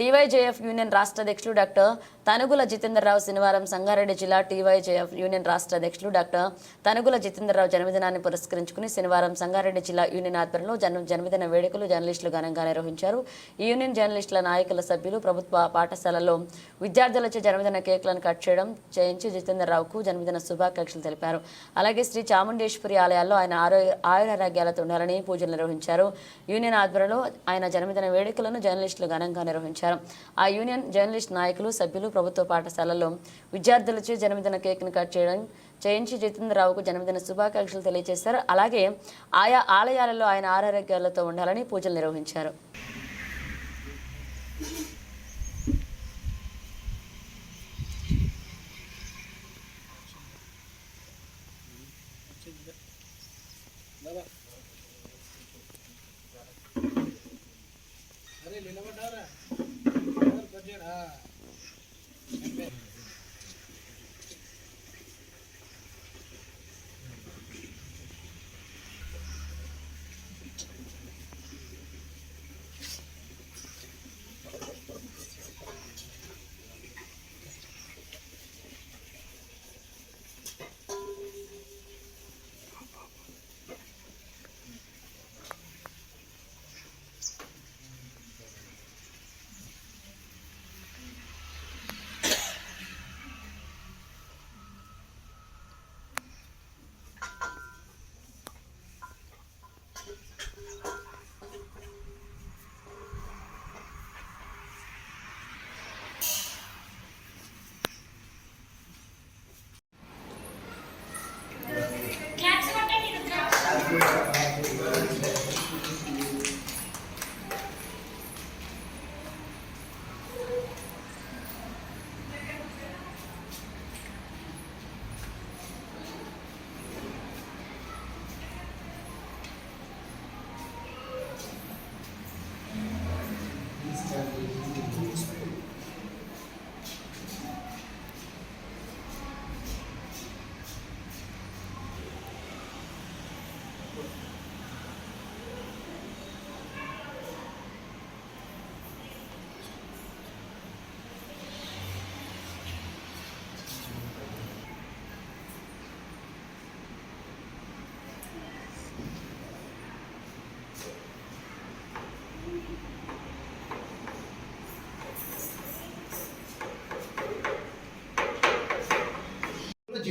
TYJF union రాష్ట్ర అధ్యక్షులు doctor Tanugula Jitendra Rao శనివారం సంగారెడ్డి జిల్లా టీవైజేఎఫ్ యూనియన్ రాష్ట్ర అధ్యక్షులు డాక్టర్ తనుగుల జితేంద్రరావు జన్మదినాన్ని పురస్కరించుకుని శనివారం సంగారెడ్డి జిల్లా యూనియన్ ఆధ్వర్యంలో జన్మ జన్మదిన వేడుకలు జర్నలిస్టులు ఘనంగా నిర్వహించారు. ఈ యూనియన్ జర్నలిస్టుల నాయకుల సభ్యులు ప్రభుత్వ పాఠశాలలో విద్యార్థులచే జన్మదిన కేకులను కట్ చేయడం చేయించి జితేంద్రరావుకు జన్మదిన శుభాకాంక్షలు తెలిపారు. అలాగే శ్రీ చాముండేశ్వరి ఆలయాల్లో ఆయన ఆరోగ్య ఆయురారోగ్యాలతో ఉండాలని పూజలు నిర్వహించారు. యూనియన్ ఆధ్వర్యంలో ఆయన జన్మదిన వేడుకలను జర్నలిస్టులు ఘనంగా నిర్వహించారు. ఆ యూనియన్ జర్నలిస్ట్ నాయకులు సభ్యులు ప్రభుత్వ పాఠశాలలో విద్యార్థులచే జన్మదిన కేక్ను కట్ చేయడం చేయించి జితేంద్రరావుకు జన్మదిన శుభాకాంక్షలు తెలియజేశారు. అలాగే ఆయా ఆలయాలలో ఆయన ఆరోగ్యాలతో ఉండాలని పూజలు నిర్వహించారు.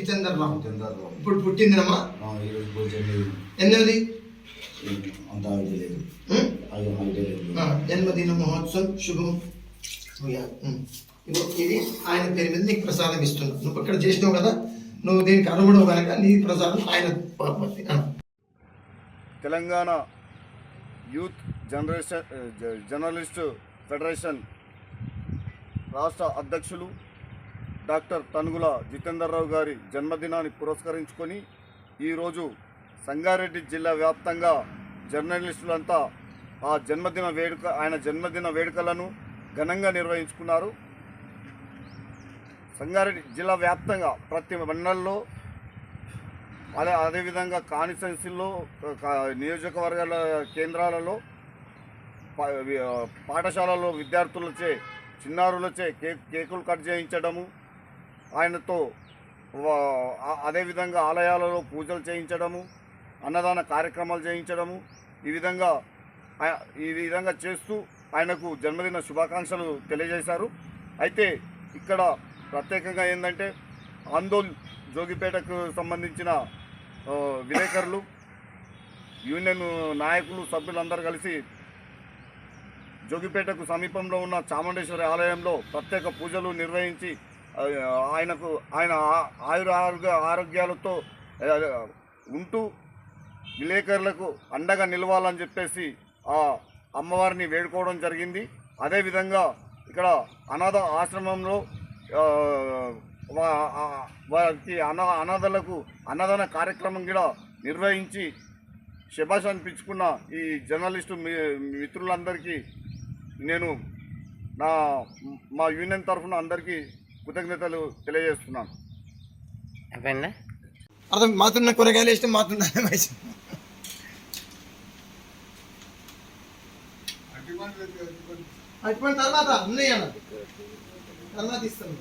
జితేందర్ రావు జనరల్లో ఇప్పుడు పుట్టిందినమ్మా ఈరోజు భోజనం ఎనిమిది? అంత ఐడియా లేదు. ఐడియా జన్మదిన మహోత్సవం శుభం. ఇది ఆయన పేరు మీద నీకు ప్రసాదం ఇస్తున్నా. నువ్వు ఇక్కడ చేసినావు కదా నువ్వు దీనికి అర్హుడు కనుక నీ ప్రసాదం ఆయన. Telangana youth generation journalist federation రాష్ట్ర అధ్యక్షులు డాక్టర్ తనుగుల జితేందర్రావు గారి జన్మదినాన్ని పురస్కరించుకొని ఈరోజు సంగారెడ్డి జిల్లా వ్యాప్తంగా జర్నలిస్టులంతా ఆ జన్మదిన వేడుక ఆయన జన్మదిన వేడుకలను ఘనంగా నిర్వహించుకున్నారు. సంగారెడ్డి జిల్లా వ్యాప్తంగా ప్రతి మండలంలో అదే అదేవిధంగా కాన్స్టిట్యున్సీల్లో నియోజకవర్గాల కేంద్రాలలో పా- పాఠశాలలో విద్యార్థులచే చిన్నారులచే కేక్ కేకులు కట్ చేయించడము ఆయనతో అదేవిధంగా ఆలయాలలో పూజలు చేయించడము అన్నదాన కార్యక్రమాలు చేయించడము ఈ విధంగా ఈ విధంగా చేస్తూ ఆయనకు జన్మదిన శుభాకాంక్షలు తెలియజేశారు. అయితే ఇక్కడ ప్రత్యేకంగా ఏంటంటే ఆందోల్ జోగిపేటకు సంబంధించిన విలేకరులు యూనియన్ నాయకులు సభ్యులందరూ కలిసి జోగిపేటకు సమీపంలో ఉన్న చాముండేశ్వరి ఆలయంలో ప్రత్యేక పూజలు నిర్వహించి ఆయనకు ఆయన ఆయుర ఆరోగ్య ఆరోగ్యాలతో ఉంటూ విలేకరులకు అండగా నిలవాలని చెప్పేసి ఆ అమ్మవారిని వేడుకోవడం జరిగింది. అదేవిధంగా ఇక్కడ అనాథ ఆశ్రమంలో వారికి అనా అనాథలకు అన్నదాన కార్యక్రమం కూడా నిర్వహించి శభాష్ అనిపించుకున్న ఈ జర్నలిస్టు మిత్రులందరికీ నేను నా మా యూనియన్ తరఫున అందరికీ కృతజ్ఞతలు తెలియజేస్తున్నాను అర్థం మాతున్న కూరగాయలు వేస్తే మాతున్న అటువంటి తర్వాత అన్న తర్వాత ఇస్తాను.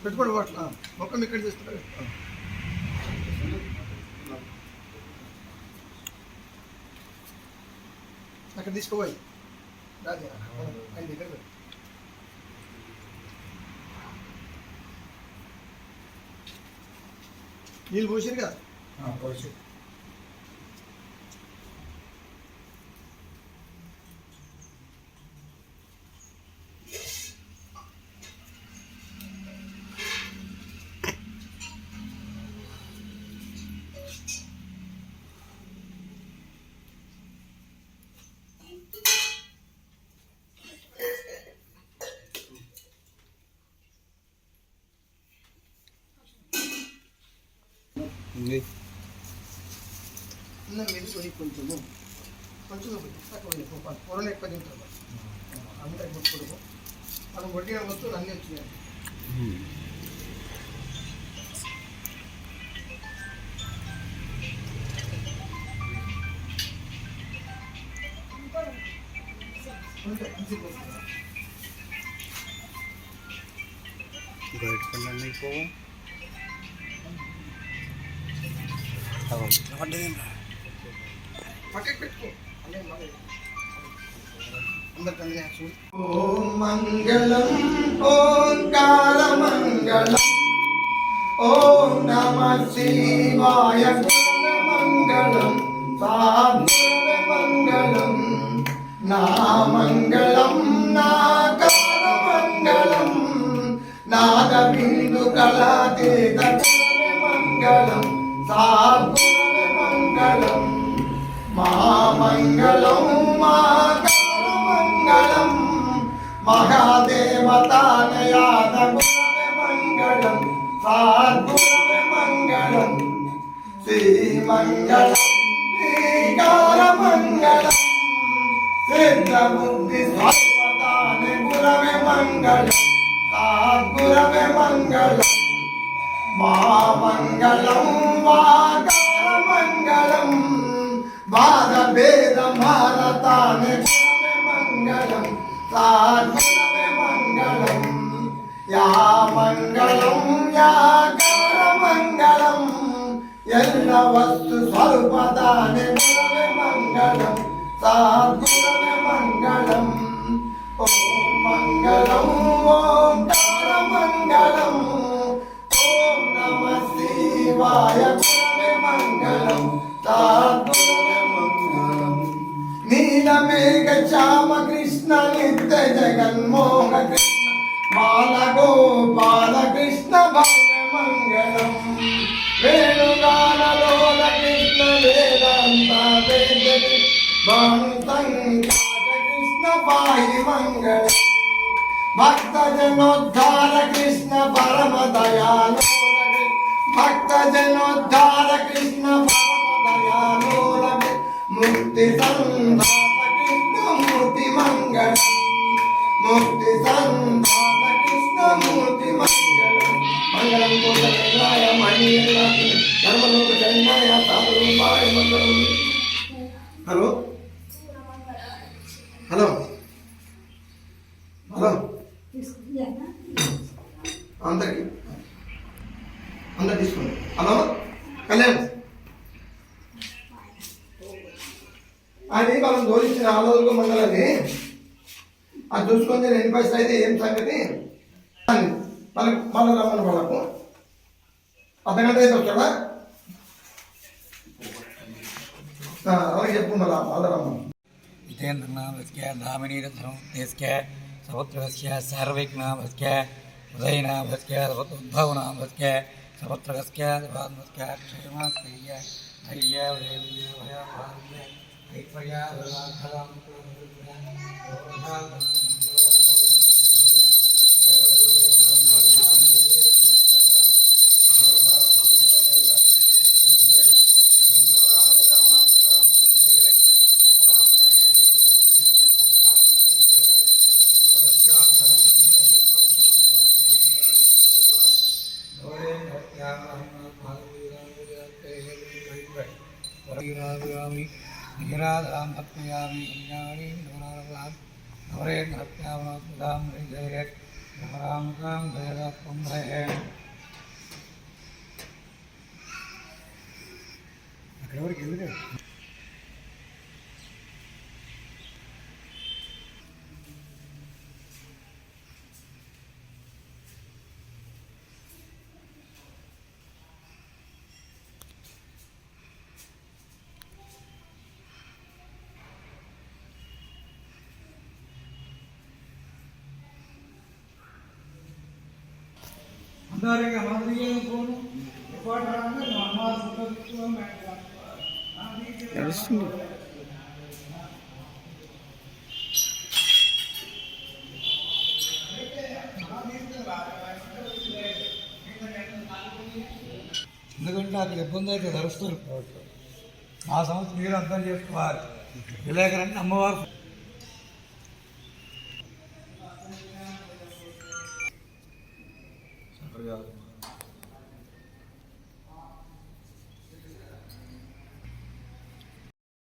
పెట్టుకోండి వాటిలో? మొక్కలు ఇక్కడ చేస్తున్నారు. అక్కడ తీసుకోవాలి రాజా ఆయన దగ్గర నీళ్ళు పోసారు కదా పోసారు అన్నం వెళ్ళిపోయి కొంచెము కొంచెం తక్కువ కూరలు ఎక్కువ తింటారు. అందరికి ముట్టుకోవడం మనం వడ్డీ వస్తువులు అన్నీ వచ్చినాయి. పోవు. ఓం మంగళం ఓంకార మంగళం ఓం నమ శివాయ మంగళం సాధుర మంగళం నా మంగళం మంగళం నాద బిందు కళాతీత మంగళం సాధుర మంగళం మా మంగళం మహాదేవతానయాద మంగళం మంగళం శ్రీమంగళం గురవే మంగళం సాద్గురవే మంగళం. మా మంగళం వాకార మంగళం బాధ భేద మారతాని మంగళం సాధురవే మంగళం. యా మంగళం యాగర మంగళం ఎల్ల వస్తు స్వరూపదాని మంగళం సాధురవే మంగళం. ఓం మంగళం ఓంకార శివాయ మంగళం మంగళం నీలమేఘ శ్యామ కృష్ణ నిత్య జగన్మోహ కృష్ణ బాల కృష్ణ మంగళం వేణుగానలోల కృష్ణ వేదాంత వేద భక్త జనోద్ధార కృష్ణ పరమ దయాలు భక్తజనోద్ధార కృష్ణ పరమ ముక్తి సంధాత కృష్ణ మూర్తి మంగళం. ముక్తి సంధాత కృష్ణ మూర్తి మంగళం. మంగళం. కోసరాయ మణి ధర్మలోక జన్మాయ సారూపాయ మంగళం. హలో? అది చూసుకొని ఎన్ని పైసలు అయితే ఏం సంగతి మళ్ళీ మళ్ళీ రమ్మని వాళ్ళకు అర్ధగంట అయితే వచ్చాడా అలాగే చెప్పు మళ్ళా మళ్ళీ రమ్మని జితేంద్రనాథస్య దామినీరథస్య సవత్రస్య సార్వైకనామస్య ఉదయనాభస్య సవతోద్భవనామస్య సవత్రస్య సర్వాత్మస్య క్షేమాశ్రయ ధైర్య వైర్య భయ భార్య ఐశ్వర్య भक्तिया भक्तियामि पुण्यामि नवरे भक्त्यामि రిపోర్ట్ రాగా అమ్మారు నడుస్తుంది. ఎందుకంటే అక్కడ ఇబ్బంది అయితే ధరుస్తారు ఆ సంవత్సరం మీరు అర్థం చేసుకోవాలి. విలేకరంటే అమ్మవారు